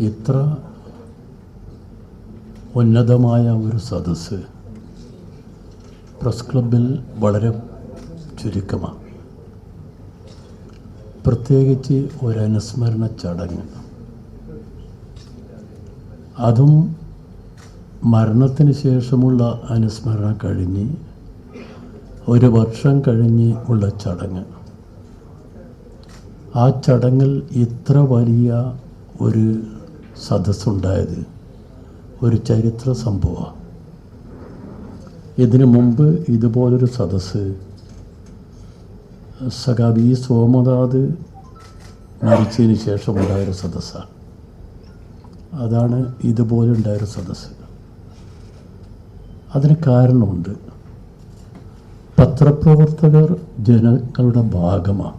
ഇത്ര ഉന്നതമായ ഒരു സദസ്സ് പ്രസ് ക്ലബിൽ വളരെ ചുരുക്കമാണ്. പ്രത്യേകിച്ച് ഒരനുസ്മരണ ചടങ്ങ്. അതും മരണത്തിന് ശേഷമുള്ള അനുസ്മരണം കഴിഞ്ഞ് ഒരു വർഷം കഴിഞ്ഞ് ഉള്ള ചടങ്ങ്. ആ ചടങ്ങിൽ ഇത്ര വലിയ ഒരു സദസ്സുണ്ടായത് ഒരു ചരിത്ര സംഭവമാണ് ഇതിനു മുമ്പ് ഇതുപോലൊരു സദസ്സ് സഖാബി സോമനാഥ് മരിച്ചതിന് ശേഷം ഉണ്ടായൊരു സദസ്സാണ് അതാണ് ഇതുപോലെ ഉണ്ടായൊരു സദസ്സ്. അതിന് കാരണമുണ്ട്. പത്രപ്രവർത്തകർ ജനങ്ങളുടെ ഭാഗമാണ്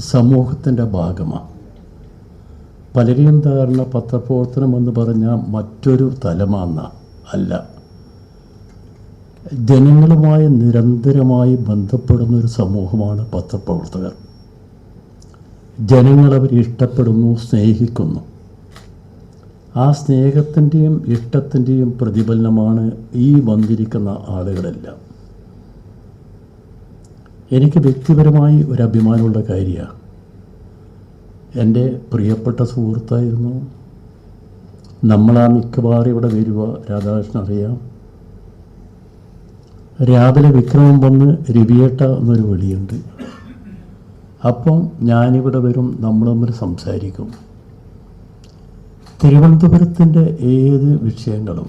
സമൂഹത്തിന്റെ ഭാഗമാണ് പലരെയും ധാരണ പത്രപ്രവർത്തനം എന്ന് പറഞ്ഞാൽ മറ്റൊരു തലമാന്ന അല്ല. ജനങ്ങളുമായി നിരന്തരമായി ബന്ധപ്പെടുന്ന ഒരു സമൂഹമാണ് പത്രപ്രവർത്തകർ. ജനങ്ങൾ അവരെ ഇഷ്ടപ്പെടുന്നു സ്നേഹിക്കുന്നു. ആ സ്നേഹത്തിന്റെയും ഇഷ്ടത്തിന്റെയും പ്രതിഫലനമാണ് ഈ വന്നിരിക്കുന്ന ആളുകളെല്ലാം. എനിക്ക് വ്യക്തിപരമായി ഒരു അഭിമാനമുള്ള കാര്യമാണ്. എന്റെ പ്രിയപ്പെട്ട സുഹൃത്തായിരുന്നു. നമ്മളാ മിക്കവാറും ഇവിടെ വരിക രാധാകൃഷ്ണൻ അറിയാം. രാവിലെ വിക്രമം വന്ന് രവിയേട്ട എന്നൊരു വിളിയുണ്ട്. അപ്പം ഞാനിവിടെ വരും നമ്മൾ തമ്മിൽ സംസാരിക്കും. തിരുവനന്തപുരത്തിന്റെ ഏത് വിഷയങ്ങളും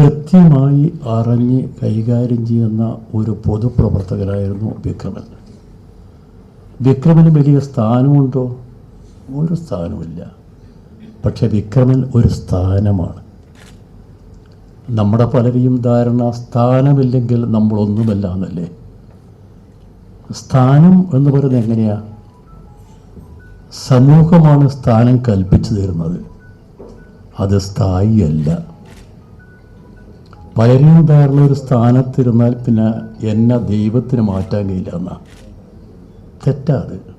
കൃത്യമായി അറിഞ്ഞ് കൈകാര്യം ചെയ്യുന്ന ഒരു പൊതുപ്രവർത്തകനായിരുന്നു വിക്രമൻ. വിക്രമന് വലിയ സ്ഥാനമുണ്ടോ? ഒരു സ്ഥാനവുമില്ല. പക്ഷെ വിക്രമൻ ഒരു സ്ഥാനമാണ്. നമ്മുടെ പലരെയും ധാരണ സ്ഥാനമില്ലെങ്കിൽ നമ്മളൊന്നുമല്ല എന്നല്ലേ? സ്ഥാനം എന്ന് പറയുന്നത് എങ്ങനെയാ? സമൂഹമാണ് സ്ഥാനം കൽപ്പിച്ചു തരുന്നത്. അത് സ്ഥായിയല്ല. പലരെയും ധാരണ ഒരു സ്ഥാനത്തിരുന്നാൽ പിന്നെ എന്നെ ദൈവത്തിന് മാറ്റാൻ കഴിയില്ല എന്നാ. തെറ്റാത്.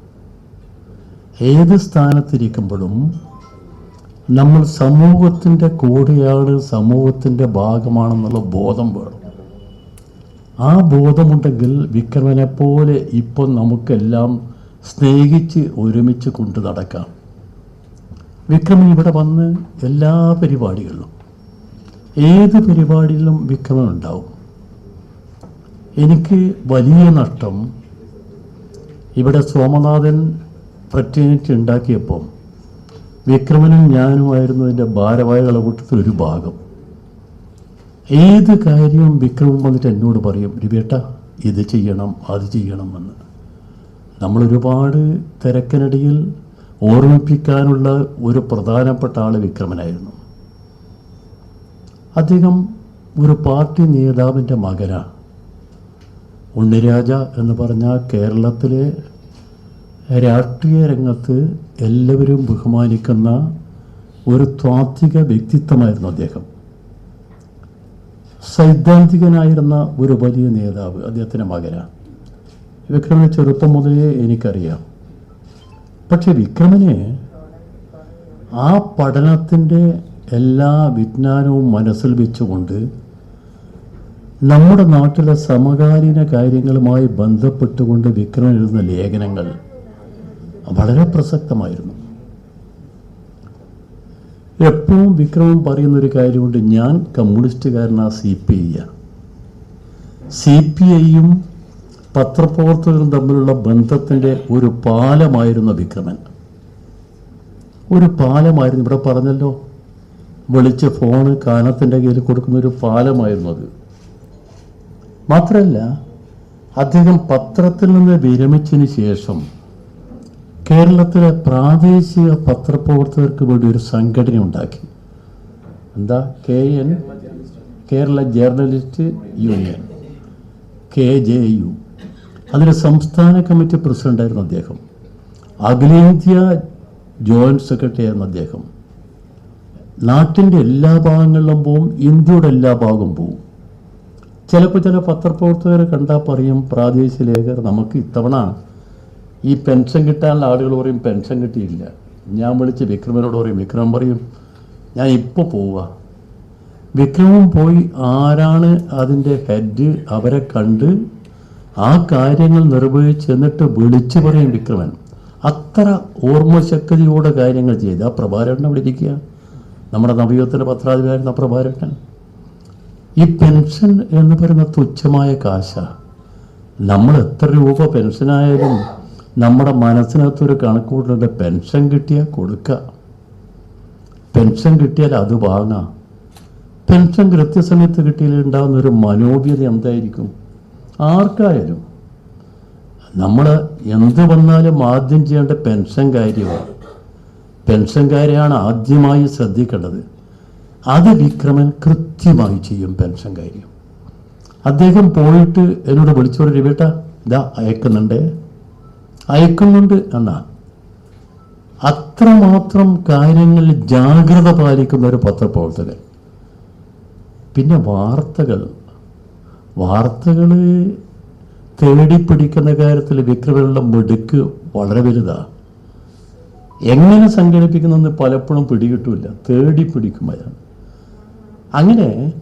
ഏത് സ്ഥാനത്തിരിക്കുമ്പോഴും നമ്മൾ സമൂഹത്തിന്റെ കൂടെയാണ് സമൂഹത്തിന്റെ ഭാഗമാണെന്നുള്ള ബോധം വേണം. ആ ബോധമുണ്ടെങ്കിൽ വിക്രമനെ പോലെ ഇപ്പം നമുക്കെല്ലാം സ്നേഹിച്ച് ഒരുമിച്ച് കൊണ്ടു നടക്കാം. വിക്രമൻ ഇവിടെ വന്ന് എല്ലാ പരിപാടികളിലും ഏത് പരിപാടിയിലും വിക്രമൻ ഉണ്ടാവും. എനിക്ക് വലിയ നഷ്ടം ഇവിടെ സോമനാഥൻ ഫ്രറ്റേണിറ്റി ഉണ്ടാക്കിയപ്പം വിക്രമനും ഞാനുമായിരുന്നു അതിന്റെ ഭാരവാഹികളുടെ കൂട്ടത്തിൽ ഒരു ഭാഗം. ഏത് കാര്യവും വിക്രമം വന്നിട്ട് എന്നോട് പറയും രവിയേട്ട ഇത് ചെയ്യണം അത് ചെയ്യണം എന്ന്. നമ്മൾ ഒരുപാട് തിരക്കിനിടയിൽ ഓർമ്മിപ്പിക്കാനുള്ള ഒരു പ്രധാനപ്പെട്ട ആൾ വിക്രമനായിരുന്നു. അദ്ദേഹം ഒരു പാർട്ടി നേതാവിന്റെ മകനാണ്. ഉണ്ണിരാജ എന്ന് പറഞ്ഞാൽ കേരളത്തിലെ രാഷ്ട്രീയ രംഗത്ത് എല്ലാവരും ബഹുമാനിക്കുന്ന ഒരു ത്വാത്വിക വ്യക്തിത്വമായിരുന്നു അദ്ദേഹം. സൈദ്ധാന്തികനായിരുന്ന ഒരു വലിയ നേതാവ് അദ്ദേഹത്തിന്റെ മകനാണ്. വിക്രമനെ ചെറുപ്പം മുതലേ എനിക്കറിയാം. പക്ഷെ വിക്രമനെ ആ പഠനത്തിന്റെ എല്ലാ വിജ്ഞാനവും മനസ്സിൽ വെച്ചുകൊണ്ട് നമ്മുടെ നാട്ടിലെ സമകാലീന കാര്യങ്ങളുമായി ബന്ധപ്പെട്ടുകൊണ്ട് വിക്രം എഴുതുന്ന ലേഖനങ്ങൾ വളരെ പ്രസക്തമായിരുന്നു. എപ്പോഴും വിക്രമം പറയുന്നൊരു കാര്യമുണ്ട് ഞാൻ കമ്മ്യൂണിസ്റ്റുകാരനാ C P I C P ഐയും പത്രപ്രവർത്തകരും തമ്മിലുള്ള ബന്ധത്തിന്റെ ഒരു പാലമായിരുന്നു വിക്രമൻ. ഒരു പാലമായിരുന്നു ഇവിടെ പറഞ്ഞല്ലോ വിളിച്ച് ഫോണ് കാനത്തിന്റെ കയ്യിൽ കൊടുക്കുന്ന ഒരു പാലമായിരുന്നു അത്. മാത്രമല്ല അദ്ദേഹം പത്രത്തിൽ നിന്ന് വിരമിച്ചതിന് ശേഷം കേരളത്തിലെ പ്രാദേശിക പത്രപ്രവർത്തകർക്ക് വേണ്ടി ഒരു സംഘടന ഉണ്ടാക്കി. എന്താ? K N Kerala journalist union. K J U. അതിന് സംസ്ഥാന കമ്മിറ്റി പ്രസിഡന്റായിരുന്നു അദ്ദേഹം. അഖിലേന്ത്യാ ജോയിന്റ് സെക്രട്ടറി ആയിരുന്നു അദ്ദേഹം. നാട്ടിന്റെ എല്ലാ ഭാഗങ്ങളിലും പോവും ഇന്ത്യയുടെ എല്ലാ ഭാഗവും പോവും. ചിലപ്പോൾ ചില പത്രപ്രവർത്തകർ കണ്ടാൽ പറയും പ്രാദേശിക ലേഖകർ നമുക്ക് ഇത്തവണ ഈ പെൻഷൻ കിട്ടാനുള്ള ആളുകൾ പറയും പെൻഷൻ കിട്ടിയില്ല. ഞാൻ വിളിച്ച് വിക്രമനോട് പറയും വിക്രം പറയും ഞാൻ ഇപ്പോൾ പോവുക വിക്രമം പോയി ആരാണ് അതിന്റെ ഹെഡ് അവരെ കണ്ട് ആ കാര്യങ്ങൾ നിർവഹിച്ച് എന്നിട്ട് വിളിച്ചു പറയും വിക്രമൻ. അത്ര ഓർമ്മശക്തിയോടെ കാര്യങ്ങൾ ചെയ്ത്. ആ പ്രഭാരേട്ടൻ വിളിക്കുക നമ്മുടെ നവയുഗത്തിന്റെ ആ പ്രഭാരേട്ടൻ ഈ പെൻഷൻ എന്ന് പറയുന്ന തുച്ഛമായ കാശ. നമ്മൾ എത്ര രൂപ പെൻഷനായാലും നമ്മുടെ മനസ്സിനകത്തൊരു കണക്ക് കൂട്ടുന്നുണ്ട് പെൻഷൻ കിട്ടിയാൽ കൊടുക്കുക പെൻഷൻ കിട്ടിയാൽ അത് വാങ്ങാം. പെൻഷൻ കൃത്യസമയത്ത് കിട്ടിയാൽ ഉണ്ടാകുന്ന ഒരു മനോവ്യത എന്തായിരിക്കും? ആർക്കായാലും. നമ്മൾ എന്ത് വന്നാലും ആദ്യം ചെയ്യേണ്ട പെൻഷൻ കാര്യമാണ് പെൻഷൻ ആദ്യമായി ശ്രദ്ധിക്കേണ്ടത്. അത് വിക്രമൻ കൃത്യമായി ചെയ്യും പെൻഷൻ കാര്യം. അദ്ദേഹം പോയിട്ട് എന്നോട് വിളിച്ചോട് രവിട്ട ഇതാ അയക്കുന്നുണ്ട്. അയക്കുന്നുണ്ട് എന്നാ. അത്രമാത്രം കാര്യങ്ങളിൽ ജാഗ്രത പാലിക്കുന്ന ഒരു പത്രപ്രവർത്തകൻ. പിന്നെ വാർത്തകൾ. വാർത്തകൾ തേടിപ്പിടിക്കുന്ന കാര്യത്തിൽ വിക്രമനുള്ള മിടുക്ക് വളരെ വലുതാണ് എങ്ങനെ സംഘടിപ്പിക്കുന്നെന്ന് പലപ്പോഴും പിടികിട്ടില്ല. തേടിപ്പിടിക്കും അയാൾ. അങ്ങനെ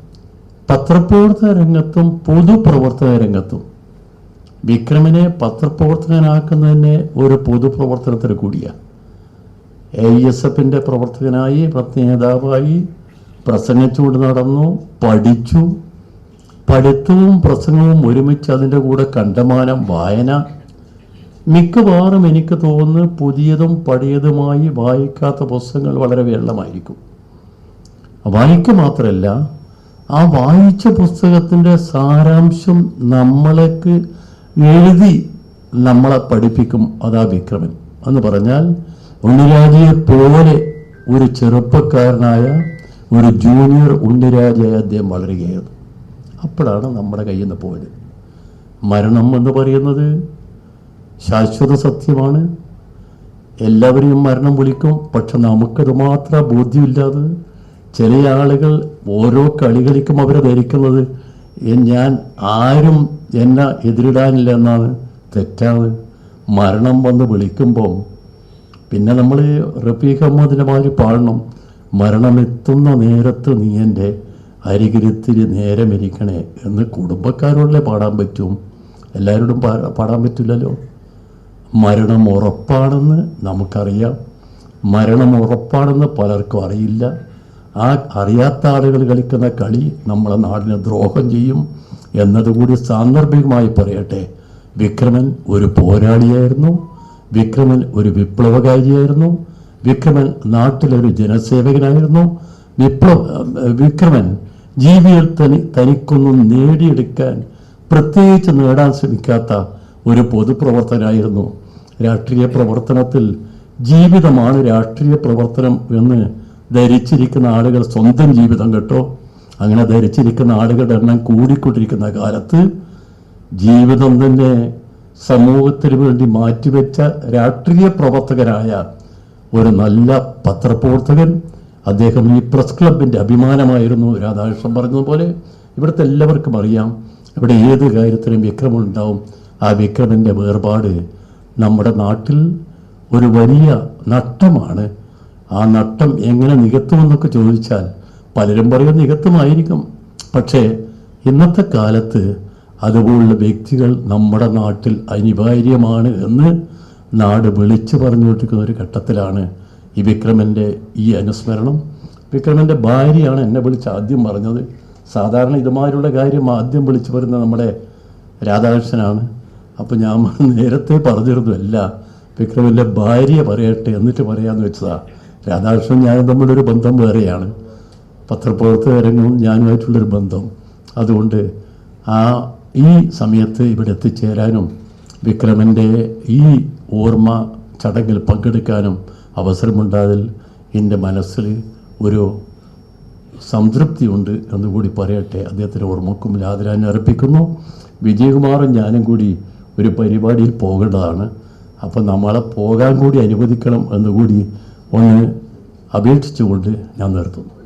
പത്രപ്രവർത്തക രംഗത്തും പൊതുപ്രവർത്തക രംഗത്തും വിക്രമിനെ പത്രപ്രവർത്തകനാക്കുന്നതിന് ഒരു പൊതുപ്രവർത്തനത്തിന് കൂടിയാണ് എ എസ് എഫിന്റെ പ്രവർത്തകനായി നേതാവായി പ്രസംഗിച്ചുകൊണ്ട് നടന്നു പഠിച്ചു. പഠിത്തവും പ്രസംഗവും ഒരുമിച്ച് അതിന്റെ കൂടെ കണ്ടമാനം വായന. മിക്കവാറും എനിക്ക് തോന്നുന്നു പുതിയതും പഴയതുമായി വായിക്കാത്ത പുസ്തകങ്ങൾ വളരെ വിരളമായിരിക്കും. വായിക്കുക മാത്രമല്ല ആ വായിച്ച പുസ്തകത്തിന്റെ സാരാംശം നമ്മളേക്ക് എഴുതി നമ്മളെ പഠിപ്പിക്കും. അതാ വിക്രമൻ. എന്ന് പറഞ്ഞാൽ ഉണ്ണിരാജയെ പോലെ ഒരു ചെറുപ്പക്കാരനായ ഒരു ജൂനിയർ ഉണ്ണിരാജയെ അദ്ദേഹം വളരുകയായിരുന്നു. അപ്പോഴാണ് നമ്മുടെ കയ്യിൽ നിന്ന് പോയത്. മരണം എന്ന് പറയുന്നത് ശാശ്വത സത്യമാണ്. എല്ലാവരെയും മരണം വിളിക്കും പക്ഷെ നമുക്കത് മാത്രം ബോധ്യമില്ലാതെ ചില ആളുകൾ ഓരോ കളികളിക്കും അവരെ ധരിക്കുന്നത് ഞാൻ ആരും എന്നെ എതിരിടാനില്ല എന്നാണ്. തെറ്റാണ്. മരണം വന്ന് വിളിക്കുമ്പോൾ പിന്നെ നമ്മൾ റഫീഖ് അഹമ്മദിന്റെ മാതിരി പാടണം. മരണമെത്തുന്ന നേരത്ത് നീ എന്റെ അരികിരുത്തിരി നേരമിരിക്കണേ എന്ന് കുടുംബക്കാരോടല്ലേ പാടാൻ പറ്റും? എല്ലാവരോടും പാടാൻ പറ്റില്ലല്ലോ? മരണം ഉറപ്പാണെന്ന് നമുക്കറിയാം. മരണം ഉറപ്പാണെന്ന് പലർക്കും അറിയില്ല. ആ അറിയാത്ത ആളുകൾ കളിക്കുന്ന കളി നമ്മളെ നാടിന് ദ്രോഹം ചെയ്യും എന്നതുകൂടി സാന്ദർഭികമായി പറയട്ടെ. വിക്രമൻ ഒരു പോരാളിയായിരുന്നു. വിക്രമൻ ഒരു വിപ്ലവകാരിയായിരുന്നു. വിക്രമൻ നാട്ടിലൊരു ജനസേവകനായിരുന്നു. വിപ്ലവ വിക്രമൻ ജീവിയിൽ തനി തനിക്കൊന്നും നേടിയെടുക്കാൻ പ്രത്യേകിച്ച് നേടാൻ ശ്രമിക്കാത്ത ഒരു പൊതുപ്രവർത്തനായിരുന്നു രാഷ്ട്രീയ പ്രവർത്തനത്തിൽ ജീവിതമാണ് രാഷ്ട്രീയ പ്രവർത്തനം എന്ന് ധരിച്ചിരിക്കുന്ന ആളുകൾ സ്വന്തം ജീവിതം കേട്ടോ. അങ്ങനെ ധരിച്ചിരിക്കുന്ന ആളുകളുടെ എണ്ണം കൂടിക്കൊണ്ടിരിക്കുന്ന കാലത്ത് ജീവിതം തന്നെ സമൂഹത്തിന് വേണ്ടി മാറ്റിവെച്ച രാഷ്ട്രീയ പ്രവർത്തകരായ ഒരു നല്ല പത്രപ്രവർത്തകൻ അദ്ദേഹം ഈ പ്രസ് ക്ലബിന്റെ അഭിമാനമായിരുന്നു. രാധാകൃഷ്ണൻ പറഞ്ഞതുപോലെ ഇവിടുത്തെ എല്ലാവർക്കും അറിയാം ഇവിടെ ഏത് കാര്യത്തിനും വിക്രമുണ്ടാവും. ആ വിക്രമിന്റെ വേർപാട് നമ്മുടെ നാട്ടിൽ ഒരു വലിയ നഷ്ടമാണ്. ആ നട്ടം എങ്ങനെ നികത്തുമെന്നൊക്കെ ചോദിച്ചാൽ പലരും പറയും നികത്തുമായിരിക്കും. പക്ഷേ ഇന്നത്തെ കാലത്ത് അതുപോലുള്ള വ്യക്തികൾ നമ്മുടെ നാട്ടിൽ അനിവാര്യമാണ് എന്ന് നാട് വിളിച്ചു പറഞ്ഞുകൊണ്ടിരിക്കുന്ന ഒരു ഘട്ടത്തിലാണ് ഈ വിക്രമന്റെ ഈ അനുസ്മരണം. വിക്രമന്റെ ഭാര്യയാണ് എന്നെ വിളിച്ച് ആദ്യം പറഞ്ഞത്. സാധാരണ ഇതുമാതിരിയുള്ള കാര്യം ആദ്യം വിളിച്ചു പറയുന്നത് നമ്മുടെ രാധാകൃഷ്ണനാണ്. അപ്പോൾ ഞാൻ നേരത്തെ പറഞ്ഞിരുന്നു അല്ല വിക്രമിന്റെ ഭാര്യ പറയട്ടെ എന്നിട്ട് പറയാമെന്ന് വെച്ചതാ. രാധാകൃഷ്ണൻ ഞാനും തമ്മിലൊരു ബന്ധം വേറെയാണ്. പത്രപ്രവർത്തകരംഗവും ഞാനുമായിട്ടുള്ളൊരു ബന്ധം. അതുകൊണ്ട് ആ ഈ സമയത്ത് ഇവിടെ എത്തിച്ചേരാനും വിക്രമന്റെ ഈ ഓർമ്മ ചടങ്ങിൽ പങ്കെടുക്കാനും അവസരമുണ്ടാതിൽ എന്റെ മനസ്സിൽ ഒരു സംതൃപ്തിയുണ്ട് എന്നുകൂടി പറയട്ടെ. അദ്ദേഹത്തിന്റെ ഓർമ്മക്കും ലാദരാനും അർപ്പിക്കുന്നു. വിജയകുമാറും ഞാനും കൂടി ഒരു പരിപാടിയിൽ പോകേണ്ടതാണ്. അപ്പം നമ്മളെ പോകാൻ കൂടി അനുവദിക്കണം എന്നുകൂടി ഒന്ന് അപേക്ഷിച്ചുകൊണ്ട് ഞാൻ നിർത്തുന്നു.